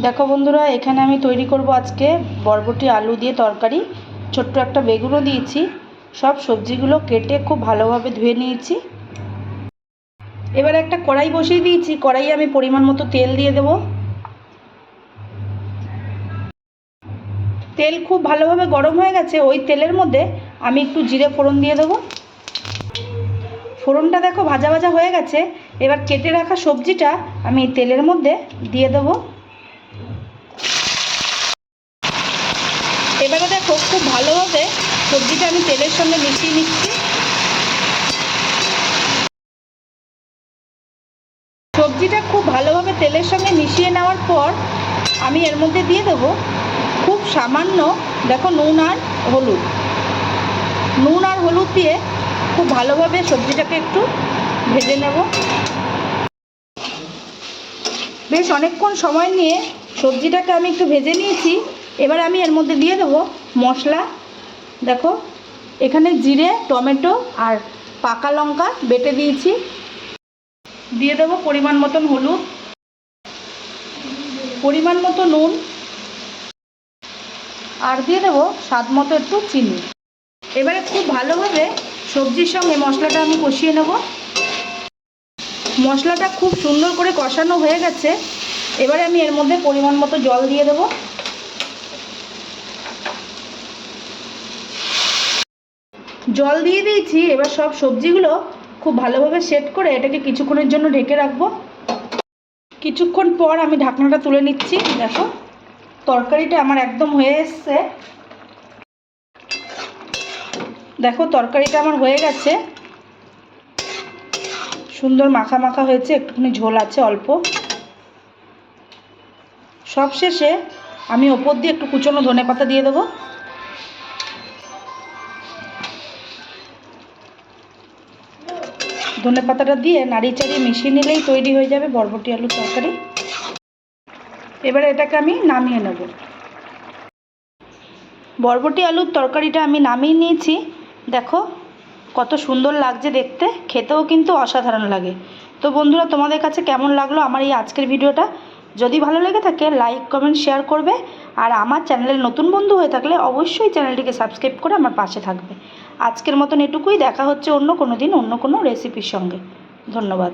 দেখো বন্ধুরা, এখানে আমি তৈরি করব আজকে বরবটি আলু দিয়ে তরকারি। ছোট্ট একটা বেগুনও দিয়েছি। সব সবজিগুলো কেটে খুব ভালোভাবে ধুয়ে নিয়েছি। এবার একটা কড়াই বসিয়ে দিয়েছি। কড়াইয়ে আমি পরিমাণ মতো তেল দিয়ে দেব। তেল খুব ভালোভাবে গরম হয়ে গেছে। ওই তেলের মধ্যে আমি একটু জিরে ফোড়ন দিয়ে দেবো। ফোড়নটা দেখো ভাজা ভাজা হয়ে গেছে। এবার কেটে রাখা সবজিটা আমি তেলের মধ্যে দিয়ে দেবো। এবারে দেখো, খুব ভালোভাবে সবজিটা আমি তেলের সঙ্গে মিশিয়ে নিচ্ছি। সবজিটা খুব ভালোভাবে তেলের সঙ্গে মিশিয়ে নেওয়ার পর আমি এর মধ্যে দিয়ে দেবো খুব সামান্য, দেখো, নুন আর হলুদ। নুন আর হলুদ দিয়ে খুব ভালোভাবে সবজিটাকে একটু ভেজে নেব। বেশ, অনেকক্ষণ সময় নিয়ে সবজিটাকে আমি একটু ভেজে নিয়েছি। এবার আমি এর মধ্যে দিয়ে দেবো মশলা। দেখো, এখানে জিরে, টমেটো আর পাকা লঙ্কা বেটে দিয়েছি। দিয়ে দেবো পরিমাণ মতন হলুদ। পরিমাণ মতো নুন। আর দিয়ে দেবো স্বাদ মতো একটু চিনি। এবারে খুব ভালোভাবে সবজির সঙ্গে মশলাটা আমি কষিয়ে নেব। মশলাটা খুব সুন্দর করে কষানো হয়ে গেছে। এবারে আমি এর মধ্যে পরিমাণ মতো জল দিয়ে দেবো। জল দিয়ে দিয়েছি, এবার সব সবজিগুলো খুব ভালোভাবে সেট করে এটাকে কিছুক্ষণের জন্য ঢেকে রাখব। কিছুক্ষণ পর আমি ঢাকনাটা তুলে নিচ্ছি, দেখো, তরকারিটা আমার একদম হয়ে এসছে। দেখো, তরকারিটা আমার হয়ে গেছে। সুন্দর মাখা মাখা হয়েছে, একটুখানি ঝোল আছে অল্প। সব শেষে আমি ওপর দিয়ে একটু কুচনো ধনে পাতা দিয়ে দেবো। ধনে পাতাটা দিয়ে নাড়িয়ে চাড়িয়ে মিশিয়ে নিলেই তৈরি হয়ে যাবে বরবটি আলুর তরকারি। এবারে এটাকে আমি নামিয়ে নেব। বরবটি আলুর তরকারিটা আমি নামিয়ে নিয়েছি। দেখো কত সুন্দর লাগছে দেখতে, খেতেও কিন্তু অসাধারণ লাগে। তো বন্ধুরা, তোমাদের কাছে কেমন লাগল আমার এই আজকের ভিডিওটা? যদি ভালো লেগে থাকে লাইক কমেন্ট শেয়ার করবে। আর আমার চ্যানেলের নতুন বন্ধু হয়ে থাকলে অবশ্যই চ্যানেলটিকে সাবস্ক্রাইব করে আমার পাশে থাকবে। আজকের মতন এটুকুই। দেখা হচ্ছে অন্য কোনো দিন অন্য কোনো রেসিপির সঙ্গে। ধন্যবাদ।